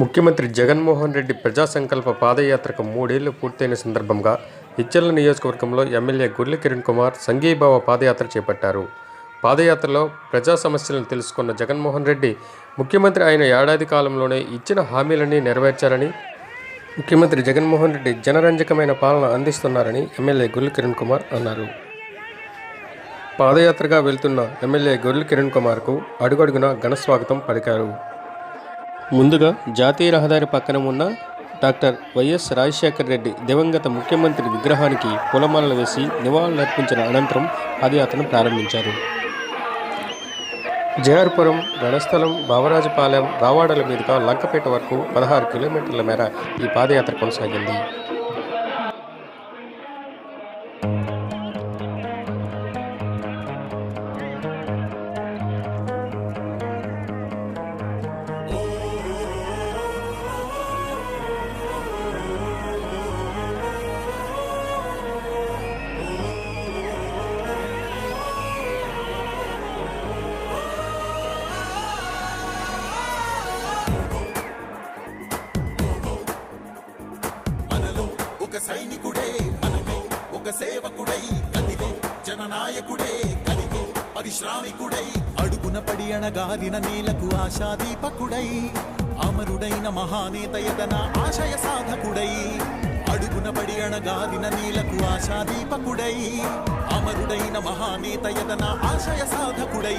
ముఖ్యమంత్రి జగన్మోహన్ రెడ్డి ప్రజా సంకల్ప పాదయాత్రకు మూడేళ్ళు పూర్తయిన సందర్భంగా ఇచ్చర్ల నియోజకవర్గంలో ఎమ్మెల్యే గుర్ల కిరణ్ కుమార్ సంఘీభావ పాదయాత్ర చేపట్టారు. పాదయాత్రలో ప్రజా సమస్యలను తెలుసుకున్న జగన్మోహన్ రెడ్డి ముఖ్యమంత్రి ఆయన ఏడాది కాలంలోనే ఇచ్చిన హామీలన్నీ నెరవేర్చారని ముఖ్యమంత్రి జగన్మోహన్ రెడ్డి జనరంజకమైన పాలన అందిస్తున్నారని ఎమ్మెల్యే గుర్ల కిరణ్ కుమార్ అన్నారు. పాదయాత్రగా వెళ్తున్న ఎమ్మెల్యే గొర్రెల కిరణ్ కుమార్కు అడుగడుగున ఘనస్వాగతం పలికారు. ముందుగా జాతీయ రహదారి పక్కన ఉన్న డాక్టర్ వైఎస్ రాజశేఖర రెడ్డి దివంగత ముఖ్యమంత్రి విగ్రహానికి పూలమాలలు వేసి నివాళులర్పించిన అనంతరం పాదయాత్రను ప్రారంభించారు. జయార్పురం రణస్థలం బావరాజపాలెం రావాడల మీదుగా లంకపేట వరకు పదహారు కిలోమీటర్ల మేర ఈ పాదయాత్ర కొనసాగింది. ఒక సైనికుడే మనమే ఒక సేవకుడై కదిలే జననాయకుడే కలిగే పరిశ్రామికుడై అడుగున పడి అణగారిన నేలకు ఆశాదీపకుడై అమరుడైన మహానేత ఎదన ఆశయ సాధకుడై. అడుగున పడి అణగారిన నీలకు ఆశాదీపకుడై అమరుడైన మహానేత ఎదన ఆశయ సాధకుడై.